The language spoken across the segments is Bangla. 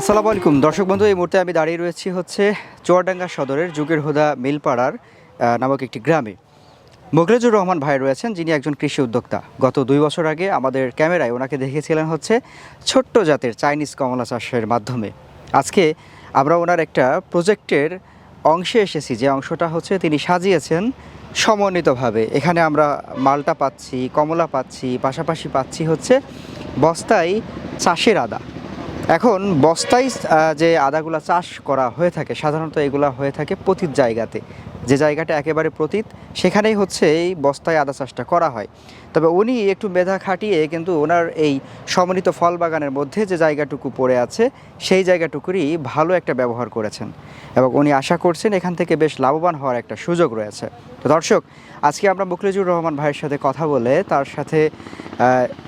আসসালামু আলাইকুম। দর্শক বন্ধু, এই মুহূর্তে আমি দাঁড়িয়ে রয়েছি হচ্ছে চুয়াডাঙ্গা সদরের যুগের হোদা মিলপাড়ার নামক একটি গ্রামে। মোগলেজুর রহমান ভাই রয়েছেন, যিনি একজন কৃষি উদ্যোক্তা। গত দুই বছর আগে আমাদের ক্যামেরায় ওনাকে দেখেছিলেন হচ্ছে ছোট্ট জাতের চাইনিজ কমলা চাষের মাধ্যমে। আজকে আমরা ওনার একটা প্রজেক্টের অংশে এসেছি, যে অংশটা হচ্ছে তিনি সাজিয়েছেন সমন্বিতভাবে। এখানে আমরা মালটা পাচ্ছি, কমলা পাচ্ছি, পাশাপাশি পাচ্ছি হচ্ছে বস্তায় চাষের আদা। এখন বস্তায় যে আদাগুলা চাষ করা হয়ে থাকে, সাধারণত এগুলা হয়ে থাকে প্রতীত জায়গাতে। যে জায়গাটা একেবারে পতিত, সেখানেই হচ্ছে এই বস্তায় আদা চাষটা করা হয়। তবে উনি একটু মেধা খাটিয়ে কিন্তু ওনার এই সমন্বিত ফল বাগানের মধ্যে যে জায়গাটুকু পড়ে আছে, সেই জায়গাটুকুরই ভালো একটা ব্যবহার করেছেন। এবং উনি আশা করছেন এখান থেকে বেশ লাভবান হওয়ার একটা সুযোগ রয়েছে। তো দর্শক, আজকে আমরা মুখলেজুর রহমান ভাইয়ের সাথে কথা বলে তার সাথে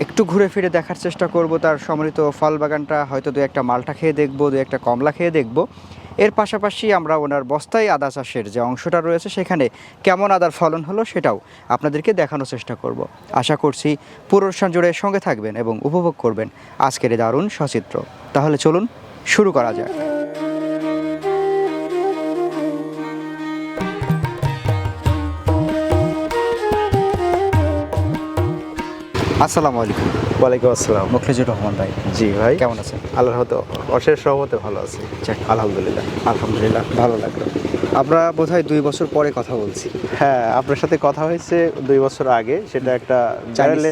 একটু ঘুরে ফিরে দেখার চেষ্টা করব, তার সমৃত ফল বাগানটা হয়তো দু একটা মালটা খেয়ে দেখব, দু একটা কমলা খেয়ে দেখব। এর পাশাপাশি আমরা ওনার বস্তায় আদা চাষের যে অংশটা রয়েছে সেখানে কেমন আদার ফলন হলো সেটাও আপনাদেরকে দেখানোর চেষ্টা করব। আশা করছি পুরো জুড়ে সঙ্গে থাকবেন এবং উপভোগ করবেন আজকের এই দারুণ সচিত্র। তাহলে চলুন, শুরু করা যাক। আসসালামু আলাইকুম। ওয়ালাইকুম আসসালাম। মুখলেজুর রহমান ভাই। জি ভাই। কেমন আছেন? আল্লাহর হতে অশেষ সহমতে ভালো আছি। আলহামদুলিল্লাহ। আলহামদুলিল্লাহ ভালো লাগল। আমরা বোধহয় দুই বছর পরে কথা বলছি। হ্যাঁ আপনার সাথে কথা হয়েছে দুই বছর আগে সেটা একটা ব্যারেলে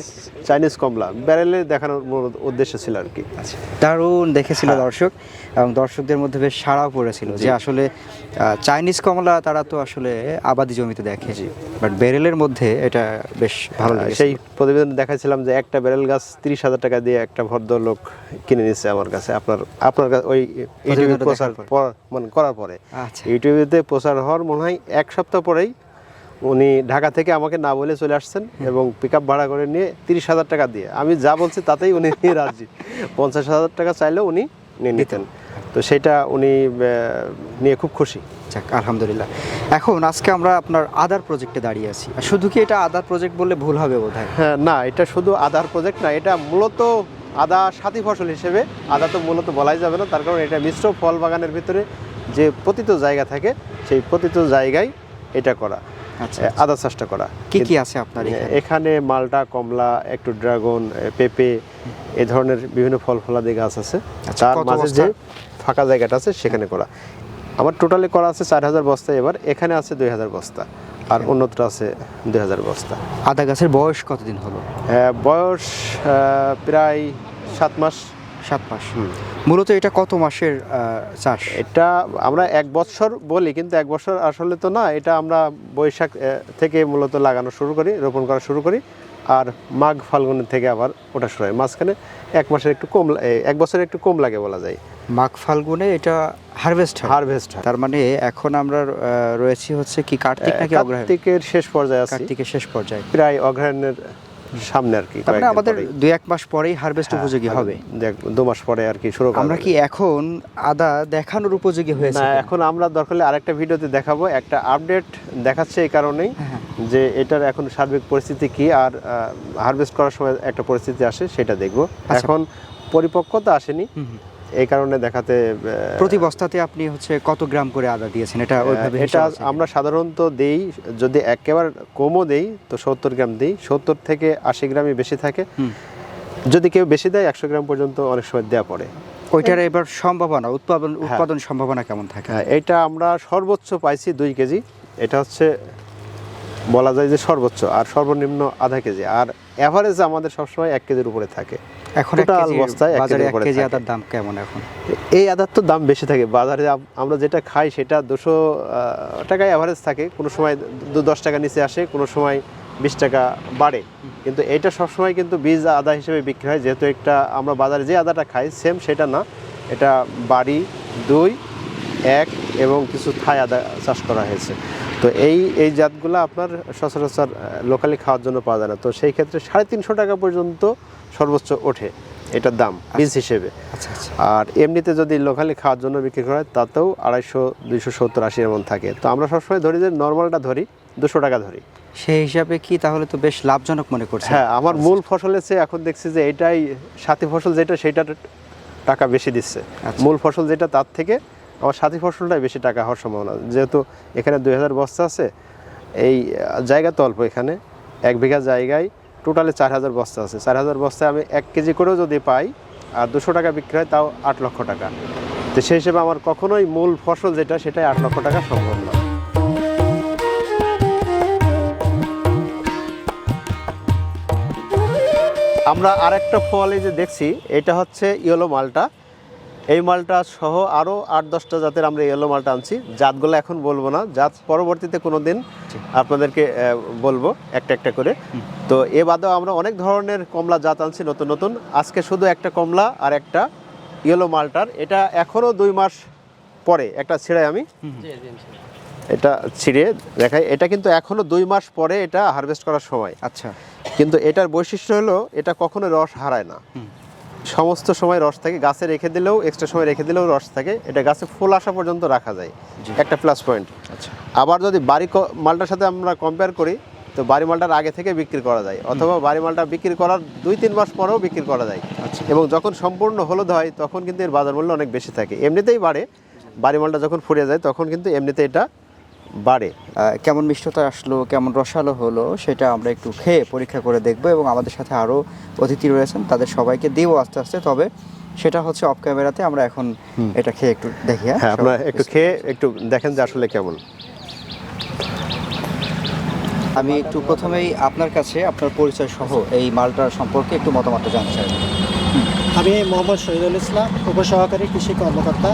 চাইনিজ কমলা। ব্যারেলে দেখানোর মূল উদ্দেশ্য ছিল আর কি। আচ্ছা দারুণ দেখেছিল হ্যাঁ। দর্শক এবং দর্শকদের মধ্যে বেশ সাড়াও পড়েছিল যে আসলে চাইনিজ কমলা তারা তো আসলে আবাদি জমিতে দেখে। বাট বেরেলের মধ্যে এটা বেশ ভালো লাগে সেই প্রতিবেদন দেখাছিলাম যে একটা ব্যারেল গাছ তিরিশ হাজার টাকা দিয়ে একটা ভদ্রলোক কিনে নিচ্ছে আমার কাছে। আপনার আপনার ওই ইউটিউবে প্রচার মানে করার পরে। আচ্ছা। ইউটিউবেতে প্রচার হওয়ার মনে হয় এক সপ্তাহ পরেই উনি ঢাকা থেকে আমাকে না বলে চলে আসছেন এবং পিক আপ ভাড়া করে নিয়ে তিরিশ হাজার টাকা দিয়ে। আমি যা বলছি তাতেই উনি রাজি। পঞ্চাশ হাজার টাকা চাইলেও উনি নিয়ে নিতেন। তো সেটা উনি নিয়ে খুব খুশি। যাক আলহামদুলিল্লাহ। এখন আজকে আমরা আপনার আদার প্রজেক্টে দাঁড়িয়ে আছি। আর শুধু কি এটা আদার প্রজেক্ট বললে ভুল হবে বোধ হয় হ্যাঁ না এটা শুধু আদার প্রজেক্ট না এটা মূলত আদা সাথী ফসল হিসেবে আদা তো মূলত বলাই যাবে না তার কারণ এটা মিশ্র ফল বাগানের ভিতরে যে পতিত জায়গা থাকে সেই পতিত জায়গায় এটা করা আচ্ছা আহ, আদা চাষটা করা। কি কি আছে আপনার এখানে? মালটা কমলা একটু ড্রাগন পেঁপে এ ধরনের বিভিন্ন ফল ফলাদি গাছ আছে। আচ্ছা, তার মাঝে যে ফাঁকা জায়গাটা আছে সেখানে করা। আমার টোটালি করা আছে চার হাজার বস্তা এবার এখানে আছে দুই হাজার বস্তা। আর অন্যত্র আছে দুই হাজার বস্তা। আদা গাছের বয়স কতদিন হলো? বয়স প্রায় সাত মাস। সাত মাস মূলত এটা কত মাসের চাষ? এটা আমরা এক বছর বলি কিন্তু এক বছর আসলে তো না এটা আমরা বৈশাখ থেকে মূলত লাগানো শুরু করি রোপণ করা শুরু করি আর মাঘ ফাল্গুনের থেকে আবার ওটা শুরু হয়। মাঝখানে এক মাসের একটু কম এক বছরের একটু কম লাগে বলা যায়। মাঘ ফাল্গুনে এটা হারভেস্ট হারভেস্ট তার মানে এখন আমরা রয়েছি হচ্ছে কি কার্তিক নাকি অগ্রহায়ণ? কার্তিকের শেষ পর্যায়ে আছি। কার্তিকের শেষ পর্যায়ে। প্রায় অগ্রহায়ণের সামনে আর কি তার মানে আমাদের দু দুই এক মাস পরেই হারভেস্ট হ্যাঁ, উপযোগী হবে দেখ- দু মাস পরে আর কি শুরু আমরা কি এখন আদা দেখানোর উপযোগী হয়েছে না এখন আমরা দরকার হলে আরেকটা ভিডিওতে দেখাবো একটা আপডেট দেখাচ্ছে এই কারণেই হ্যাঁ। যে এটার এখন সার্বিক পরিস্থিতি কি আর হারভেস্ট করার সময় একটা পরিস্থিতি আসে সেটা দেখব আচ্ছা। এখন পরিপক্কতা আসেনি। এই কারণে দেখাতে প্রতি বস্তাতে আপনি হচ্ছে কত গ্রাম করে আদা দিয়েছেন? এটা ওইভাবে এটা আমরা সাধারণত দেই যদি একেবারে কমও দেই তো সত্তর গ্রাম দিই। সত্তর থেকে আশি গ্রামই বেশি থাকে। যদি কেউ বেশি দেয় একশো গ্রাম পর্যন্ত অনেক সময় দেওয়া পড়ে। ওইটার এবার সম্ভাবনা উৎপাদন উৎপাদন সম্ভাবনা কেমন থাকে? হ্যাঁ এটা আমরা সর্বোচ্চ পাইছি দুই কেজি। এটা হচ্ছে বলা যায় যে সর্বোচ্চ আর সর্বনিম্ন আধা কেজি। আর অ্যাভারেজ আমাদের সবসময় এক কেজির উপরে থাকে। এখন total বস্তায় এক বাজারে এক কেজি আদার দাম কেমন এখন? এই আদার তো দাম বেশি থাকে। বাজারে আমরা যেটা খাই সেটা দুশো টাকায় অ্যাভারেজ থাকে। কোনো সময় দশ টাকা নিচে আসে কোনো সময় বিশ টাকা বাড়ে। কিন্তু এটা সবসময় কিন্তু বীজ আদা হিসেবে বিক্রি হয়। যেহেতু একটা আমরা বাজারে যে আদাটা খাই সেম সেটা না। এটা বাড়ি দুই এক এবং কিছু থাই আদা চাষ করা হয়েছে। তো এই এই জাতগুলো আপনার সচরাচর লোকালি খাওয়ার জন্য পাওয়া যায় না। তো সেই ক্ষেত্রে সাড়ে তিনশো টাকা পর্যন্ত সর্বোচ্চ ওঠে এটার দাম বীজ হিসেবে। আচ্ছা আচ্ছা। আর এমনিতে যদি লোকালি খাওয়ার জন্য বিক্রি করা হয় তাতেও আড়াইশো দুইশো সত্তর আশি এমন থাকে। তো আমরা সবসময় ধরি যে নর্মালটা ধরি দুশো টাকা ধরি। সেই হিসাবে কি তাহলে তো বেশ লাভজনক মনে করছে হ্যাঁ আমার মূল ফসলের চেয়ে এখন দেখছি যে এটাই সাথী ফসল যেটা সেটা টাকা বেশি দিচ্ছে। আচ্ছা। মূল ফসল যেটা তার থেকে আমার সাথী ফসলটাই বেশি টাকা হওয়ার সম্ভাবনা যেহেতু এখানে দুই হাজার বস্তা আছে, এই জায়গা তো অল্প এখানে। এক বিঘা জায়গায় টোটালে চার হাজার বস্তা আছে। চার হাজার বস্তায় আমি এক কেজি করেও যদি পাই আর দুশো টাকা বিক্রি হয়, তাও আট লক্ষ টাকা। তো সেই হিসেবে আমার কখনোই মূল ফসল যেটা, সেটাই আট লক্ষ টাকা সম্ভব না। আমরা আরেকটা ফল এই যে দেখছি, এটা হচ্ছে ইয়েলো মালটা। এই মালটা সহ আরও আট দশটা জাতের আমরা ইয়েলো মালটা আনছি। জাতগুলো এখন বলব না জাত পরবর্তীতে কোনো দিন আপনাদেরকে বলব একটা একটা করে। তো এ বাদেও আমরা অনেক ধরনের কমলা জাত আনছি নতুন নতুন। আজকে শুধু একটা কমলা আর একটা ইয়েলো মালটার। এটা এখনও দুই মাস পরে একটা ছিঁড়ে আমি। এটা ছিঁড়ে দেখাই। এটা কিন্তু এখনও দুই মাস পরে এটা হারভেস্ট করার সময়। আচ্ছা। কিন্তু এটার বৈশিষ্ট্য হলো এটা কখনো রস হারায় না। সমস্ত সময় রস থাকে। গাছে রেখে দিলেও এক্সট্রা সময় রেখে দিলেও রস থাকে। এটা গাছে ফুল আসা পর্যন্ত রাখা যায়। একটা প্লাস পয়েন্ট আচ্ছা। আবার যদি বাড়ি ক- মালটার সাথে আমরা কম্পেয়ার করি তো বাড়ি মালটার আগে থেকে বিক্রি করা যায়। অথবা বাড়ি মালটা বিক্রি করার দুই তিন মাস পরেও বিক্রি করা যায়। আচ্ছা। এবং যখন সম্পূর্ণ হলুদ হয় তখন কিন্তু এর বাজার মূল্য অনেক বেশি থাকে। এমনিতেই বাড়ে। বাড়ি মালটা যখন ফুরিয়ে যায় তখন কিন্তু এমনিতে এটা বাড়ে। কেমন মিষ্টতা আসলো কেমন রসালো হলো সেটা আমরা একটু খেয়ে পরীক্ষা করে দেখব এবং আমাদের সাথে আরও অতিথি রয়েছেন। তাদের সবাইকে দিব আস্তে আস্তে তবে সেটা হচ্ছে অফ ক্যামেরাতে আমরা এখন এটা খেয়ে একটু দেখি হ্যাঁ? হ্যাঁ আপনারা একটু খেয়ে একটু দেখেন যে আসলে কেমন। আমি একটু প্রথমেই আপনার কাছে আপনার পরিচয় সহ এই মালটার সম্পর্কে একটু মতামত জানতে চাই। আমি মোহাম্মদ শহীদুল ইসলাম উপসহকারী কৃষি কর্মকর্তা।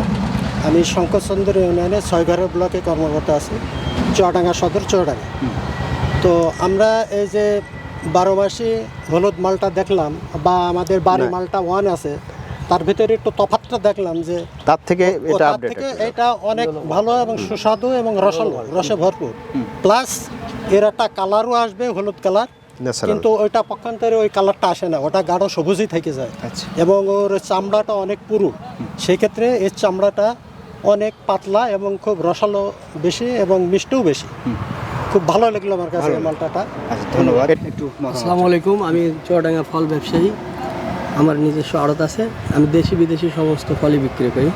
আমি শঙ্করচন্দ্র ইউনিয়নে ছয়ঘরের ব্লকে কর্মকর্তা আছি চুয়াডাঙ্গা সদর চুয়াডাঙ্গা। তো আমরা এই যে বারো মাসি হলুদ মালটা দেখলাম বা আমাদের বাড়ি মালটা ওয়ান আছে তার ভিতরে একটু তফাতটা দেখলাম যে তার থেকে এটা তার থেকে এটা অনেক ভালো এবং সুস্বাদু এবং রসালো রসে ভরপুর। প্লাস এর একটা কালারও আসবে হলুদ কালার কিন্তু ওইটা পক্ষান্তরে ওই কালারটা আসে না। ওটা গাঢ় সবুজই থেকে যায়। আচ্ছা। এবং ওর চামড়াটা অনেক পুরু। সেই ক্ষেত্রে এর চামড়াটা অনেক পাতলা এবং খুব রসালো বেশি এবং মিষ্টিও বেশি। খুব ভালো লাগল আমার কাছে এই মালটাটা। আচ্ছা ধন্যবাদ। একটু আসসালামু আলাইকুম। আমি চুয়াডাঙ্গা ফল ব্যবসায়ী। আমার নিজস্ব আড়ত আছে। আমি দেশি বিদেশি সমস্ত ফলই বিক্রি করি।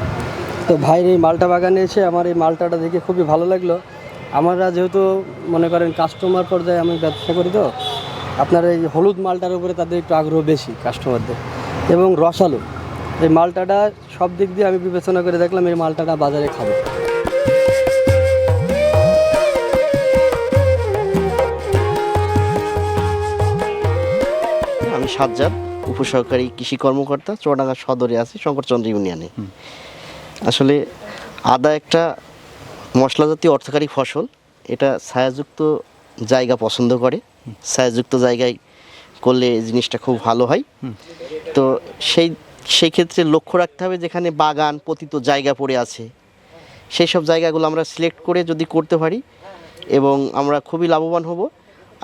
তো ভাইয়ের এই মালটা বাগানে এসে আমার এই মালটাটা দেখে খুবই ভালো লাগল। আমরা যেহেতু মনে করেন কাস্টমার পর্যায়ে আমি ব্যবসা করি তো আপনার এই হলুদ মালটার উপরে তাদের একটু আগ্রহ বেশি কাস্টমারদের এবং রসালো এই মালটাটা সব দিক দিয়ে আমি বিবেচনা করে দেখলাম এই মালটাটা বাজারে খাব। আমি সাজ্জাদ উপসহকারী কৃষি কর্মকর্তা চুয়াডাঙ্গা সদরে আছি শঙ্করচন্দ্র ইউনিয়নে। আসলে আদা একটা মশলা জাতীয় অর্থকারী ফসল এটা ছায়াযুক্ত জায়গা পছন্দ করে। ছায়াযুক্ত জায়গায় করলে এই জিনিসটা খুব ভালো হয়। তো সেই সেই ক্ষেত্রে লক্ষ্য রাখতে হবে যেখানে বাগান পতিত জায়গা পড়ে আছে। সেই সব জায়গাগুলো আমরা সিলেক্ট করে যদি করতে পারি এবং আমরা খুবই লাভবান হব।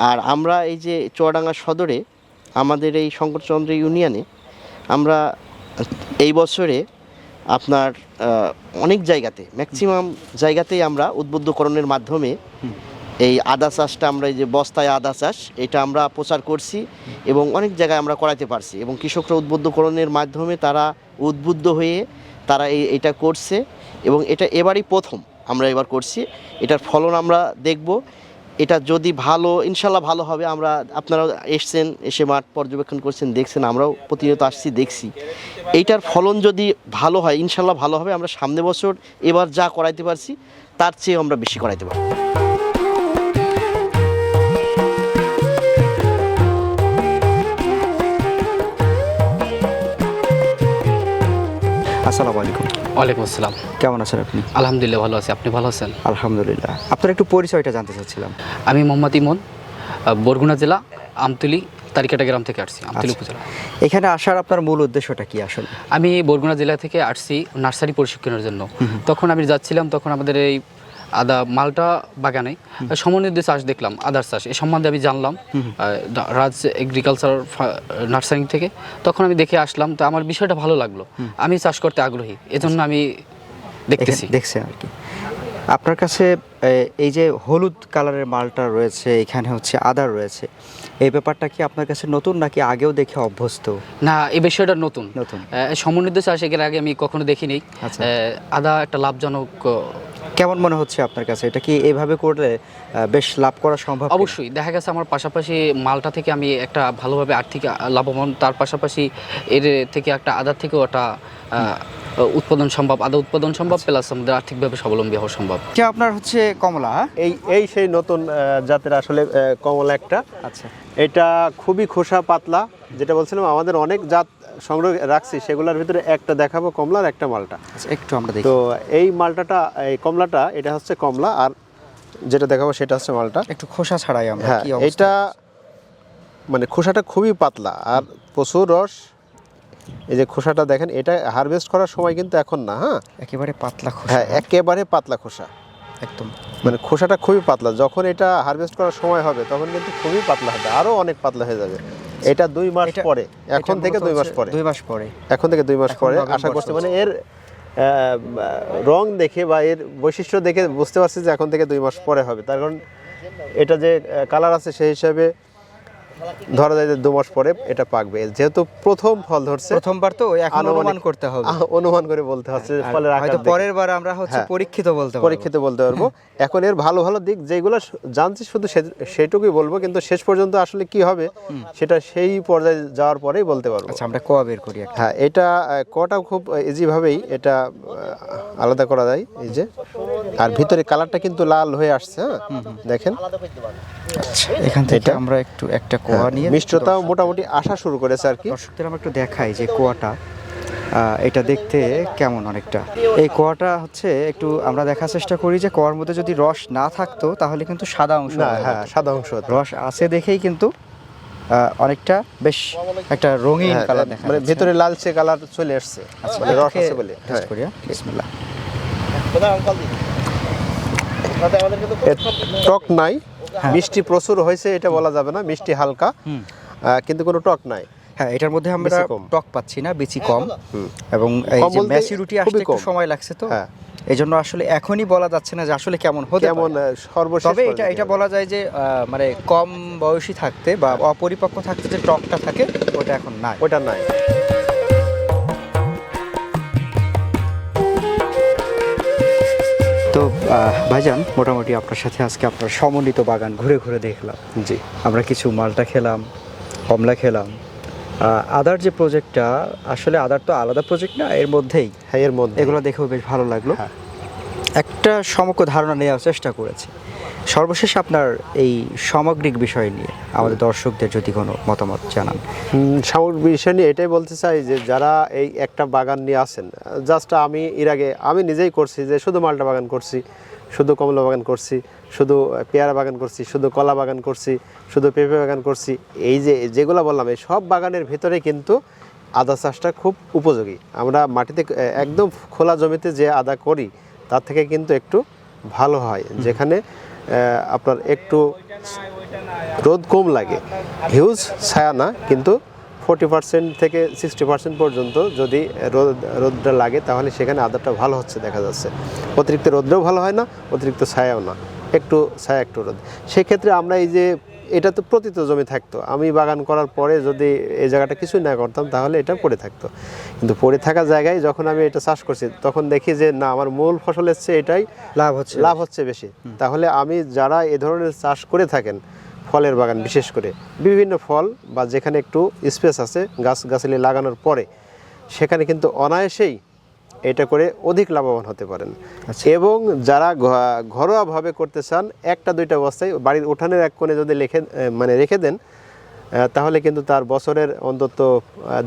আর আমরা এই যে চুয়াডাঙ্গা সদরে আমাদের এই শঙ্করচন্দ্র ইউনিয়নে আমরা এই বছরে আপনার অনেক জায়গাতে ম্যাক্সিমাম জায়গাতেই আমরা উদ্বুদ্ধকরণের মাধ্যমে এই আদা চাষটা আমরা এই যে বস্তায় আদা চাষ, এটা আমরা প্রচার করছি এবং অনেক জায়গায় আমরা করাতে পারছি এবং কৃষকরা উদ্বুদ্ধকরণের মাধ্যমে তারা উদ্বুদ্ধ হয়ে তারা এই, এটা করছে এবং এটা এবারই প্রথম আমরা এবার করছি। এটার ফলন আমরা দেখব। এটা যদি ভালো, ইনশাল্লাহ ভালো হবে, আমরা আপনারা এসছেন, এসে মাঠ পর্যবেক্ষণ করছেন, দেখছেন, আমরাও প্রতিনিয়ত আসছি, দেখছি। এইটার ফলন যদি ভালো হয়, ইনশাল্লাহ ভালো হবে, আমরা সামনে বছর এবার যা করাইতে পারছি, তার চেয়ে আমরা বেশি করাইতে পারব। আসসালামু আলাইকুম। ওয়ালাইকুম আসসালাম। কেমন আছেন আপনি? আলহামদুলিল্লাহ ভালো আছি। আপনি ভালো আছেন? আলহামদুলিল্লাহ। আপনার একটু পরিচয়টা জানতে চাচ্ছিলাম। আমি মোহাম্মদ ইমন বরগুনা জেলা আমতলি তারিকাটা গ্রাম থেকে আসছি আমতলি আচ্ছা। উপজেলা। এখানে আসার আপনার মূল উদ্দেশ্যটা কি আসলে? আমি বরগুনা জেলা থেকে আসছি নার্সারি প্রশিক্ষণের জন্য। তখন আমি যাচ্ছিলাম তখন আমাদের এই আদা মালটা বাগানে সমন্বিত চাষ দেখলাম আদার চাষ এ সম্বন্ধে আমি জানলাম। রাজ এগ্রিকালচার নার্সারিং থেকে। তখন আমি দেখে আসলাম তো আমার বিষয়টা ভালো লাগল। আমি চাষ করতে আগ্রহী এজন্য আমি দেখতেছি। দেখছেন আর কি। আপনার কাছে এই যে হলুদ কালারের মালটা রয়েছে এখানে হচ্ছে আদা রয়েছে এই ব্যাপারটা কি আপনার কাছে নতুন নাকি আগেও দেখে অভ্যস্ত? না এই বিষয়টা নতুন। নতুন। সমন্বিত চাষ এর আগে আমি কখনো দেখিনি। আচ্ছা। আদা একটা লাভজনক কেমন মনে হচ্ছে আপনার কাছে? এটা কি এভাবে করলে বেশ লাভ করা সম্ভব অবশ্যই। দেখা গেছে আমার পাশাপাশি মালটা থেকে আমি একটা ভালোভাবে আর্থিক লাভবান, তার পাশাপাশি এর থেকে একটা আদার থেকেও একটা উৎপাদন সম্ভব আদা উৎপাদন সম্ভব প্লাস আমাদের আর্থিকভাবে স্বাবলম্বী হওয়া সম্ভব। এটা আপনার হচ্ছে কমলা হ্যাঁ? এই এই সেই নতুন জাতের আসলে কমলা একটা। আচ্ছা। এটা খুবই খোসা পাতলা যেটা বলছিলাম আমাদের অনেক জাত সংগ্রহ রাখছি সেগুলোর ভিতরে একটা দেখাবো কমলার একটা মালটা। আচ্ছা একটু আমরা দেখি। তো এই মালটাটা এই কমলাটা এটা হচ্ছে কমলা আর যেটা দেখাবো সেটা হচ্ছে মালটা। একটু খোসা ছাড়াই আমরা হ্যাঁ এটা মানে খোসাটা খুবই পাতলা আর প্রচুর রস এই যে খোসাটা দেখেন এটা হারভেস্ট করার সময় কিন্তু এখন না হ্যাঁ? একেবারে পাতলা খোসা। হ্যাঁ একেবারে পাতলা খোসা। একদম। মানে খোসাটা খুবই পাতলা। যখন এটা হারভেস্ট করার সময় হবে তখন কিন্তু খুবই পাতলা হবে আরও অনেক পাতলা হয়ে যাবে। এটা দুই মাস পরে এখন থেকে দুই মাস পরে। দুই মাস পরে। এখন থেকে দুই মাস পরে আশা করছি মানে এর রং দেখে বা এর বৈশিষ্ট্য দেখে বুঝতে পারছি যে এখন থেকে দুই মাস পরে হবে। তার কারণ এটা যে কালার আছে সেই হিসাবে ধরা যায় যে দু মাস পরে এটা পাকবে। যেহেতু প্রথম ফল ধরছে প্রথমবার তো এখন অনুমান করতে হবে। অনুমান করে বলতে হচ্ছে ফলের আকার হয়তো পরের বার আমরা হচ্ছে হ্যাঁ। পরীক্ষিত বলতে পরীক্ষিত বলতে পারব। এখন এর ভালো ভালো দিক যেগুলো জানছি শুধু সেটুকুই বলব কিন্তু শেষ পর্যন্ত আসলে কি হবে সেটা সেই পর্যায়ে যাওয়ার পরেই বলতে পারব। আচ্ছা আমরা কোয়া বের করি হ্যাঁ এটা কটাও খুব ইজিভাবেই এটা আলাদা করা যায় এই যে। আর ভিতরে কালারটা কিন্তু লাল হয়ে আসছে হ্যাঁ দেখেন। আচ্ছা, এখান থেকে আমরা একটু একটা কোয়া নিয়ে মিষ্টতাও মোটামুটি আসা শুরু করেছে আর কি দর্শকদের আমরা একটু দেখাই যে কোয়াটা এটা দেখতে কেমন অনেকটা এই কোয়াটা হচ্ছে একটু আমরা দেখার চেষ্টা করি যে কোয়ার মধ্যে যদি রস না থাকতো তাহলে কিন্তু সাদা অংশ হ্যাঁ সাদা অংশ রস আছে দেখেই কিন্তু অনেকটা বেশ একটা রঙিন হ্যাঁ, কালার দেখা মানে। ভেতরে লালচে কালার চলে আসছে আচ্ছা, মানে রস আছে বলে হ্যাঁ। করি, হ্যাঁ? বিসমিল্লাহ। টক নাই হ্যাঁ। মিষ্টি প্রচুর হয়েছে এটা বলা যাবে না মিষ্টি হালকা। কিন্তু কোনো টক নাই। হ্যাঁ এটার মধ্যে আমরা টক পাচ্ছি না বেশি কম। এবং এই যে বলতে ম্যাচুরিটি আসতে একটু সময় লাগছে তো। হ্যাঁ। এই জন্য আসলে এখনই বলা যাচ্ছে না যে আসলে কেমন হতে কেমন সর্বশেষ তবে এটা এটা বলা যায় যে মানে কম বয়সী থাকতে বা অপরিপক্ক থাকতে যে টকটা থাকে ওটা এখন নাই। ওটা নাই। তো ভাইজান মোটামুটি আপনার সাথে আজকে আপনার সমন্বিত বাগান ঘুরে ঘুরে দেখলাম। জি। আমরা কিছু মালটা খেলাম কমলা খেলাম আদার যে প্রজেক্টটা আসলে আদার তো আলাদা প্রজেক্ট না এর মধ্যেই। হ্যাঁ এর মধ্যে এগুলো দেখেও বেশ ভালো লাগল। হ্যাঁ। একটা সমগ্র ধারণা নেওয়ার চেষ্টা করেছি। সর্বশেষ আপনার এই সামগ্রিক বিষয় নিয়ে আমাদের দর্শকদের যদি কোনো মতামত জানান। সামগ্রিক বিষয় নিয়ে এটাই বলতে চাই যে যারা এই একটা বাগান নিয়ে আসেন জাস্ট আমি এর আগে, আমি নিজেই করছি যে শুধু মালটা বাগান করছি, শুধু কমলা বাগান করছি, শুধু পেয়ারা বাগান করছি, শুধু কলা বাগান করছি, শুধু পেঁপে বাগান করছি, এই যে, যেগুলো বললাম, এই সব বাগানের ভিতরে কিন্তু আদা চাষটা খুব উপযোগী। আমরা মাটিতে একদম খোলা জমিতে যে আদা করি, তার থেকে কিন্তু একটু ভালো হয়। যেখানে আপনার একটু রোদ কম লাগে। হিউজ ছায়া না, কিন্তু ফোর্টি পার্সেন্ট থেকে সিক্সটি পার্সেন্ট পর্যন্ত যদি রোদ, রোদটা লাগে, তাহলে সেখানে আদারটা ভালো হচ্ছে দেখা যাচ্ছে। অতিরিক্ত রোদ্রেও ভালো হয় না, অতিরিক্ত ছায়াও না। একটু ছায়া, একটু রোদ। সেক্ষেত্রে আমরা এই যে এটা তো প্রতিত জমি থাকতো। আমি বাগান করার পরে যদি এই জায়গাটা কিছুই না করতাম তাহলে এটা পড়ে থাকতো। কিন্তু পড়ে থাকা জায়গায় যখন আমি এটা চাষ করছি তখন দেখি যে না আমার মূল ফসলের চেয়ে এটাই লাভ হচ্ছে লাভ হচ্ছে বেশি। তাহলে আমি যারা এ ধরনের চাষ করে থাকেন ফলের বাগান বিশেষ করে বিভিন্ন ফল বা যেখানে একটু স্পেস আছে গাছ গাছালি লাগানোর পরে সেখানে কিন্তু অনায়াসেই এটা করে অধিক লাভবান হতে পারেন। এবং যারা ঘরোয়াভাবে করতে চান একটা দুইটা অবস্থায় বাড়ির উঠানের এক কোণে যদি লেখে মানে রেখে দেন তাহলে কিন্তু তার বছরের অন্তত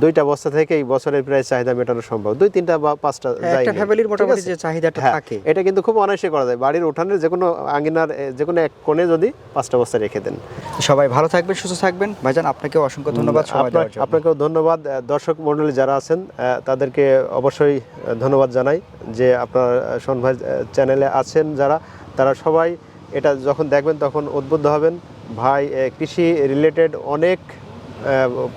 দুইটা বস্তা থেকেই বছরের প্রায় চাহিদা মেটানো সম্ভব। দুই তিনটা বা পাঁচটা একটা ফ্যামিলির মোটামুটি যে চাহিদাটা হ্যাঁ, থাকে। এটা কিন্তু খুব অনায়াসে করা যায়। বাড়ির উঠানের যে কোনো আঙ্গিনার যে কোনো এক কোণে যদি পাঁচটা বস্তা রেখে দেন। সবাই ভালো থাকবেন সুস্থ থাকবেন। ভাইজান আপনাকে অসংখ্য ধন্যবাদ। আপনাকেও ধন্যবাদ। দর্শক মণ্ডলী যারা আছেন তাদেরকে অবশ্যই ধন্যবাদ জানাই যে আপনার আহ, শোন ভাই চ্যানেলে আছেন যারা। তারা সবাই এটা যখন দেখবেন তখন উদ্বুদ্ধ হবেন। ভাই কৃষি রিলেটেড অনেক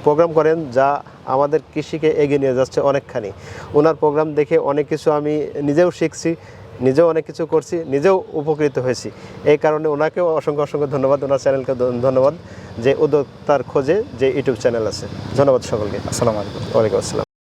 প্রোগ্রাম করেন যা আমাদের কৃষিকে এগিয়ে নিয়ে যাচ্ছে অনেকখানি। ওনার প্রোগ্রাম দেখে অনেক কিছু আমি নিজেও শিখছি নিজেও অনেক কিছু করছি নিজেও উপকৃত হয়েছি। এই কারণে ওনাকেও অসংখ্য অসংখ্য ধন্যবাদ ওনার চ্যানেলকে ধন্যবাদ যে উদ্যোক্তার খোঁজে যে ইউটিউব চ্যানেল আছে। ধন্যবাদ সকলকে। আসসালামু আলাইকুম। ওয়ালাইকুম আসসালাম।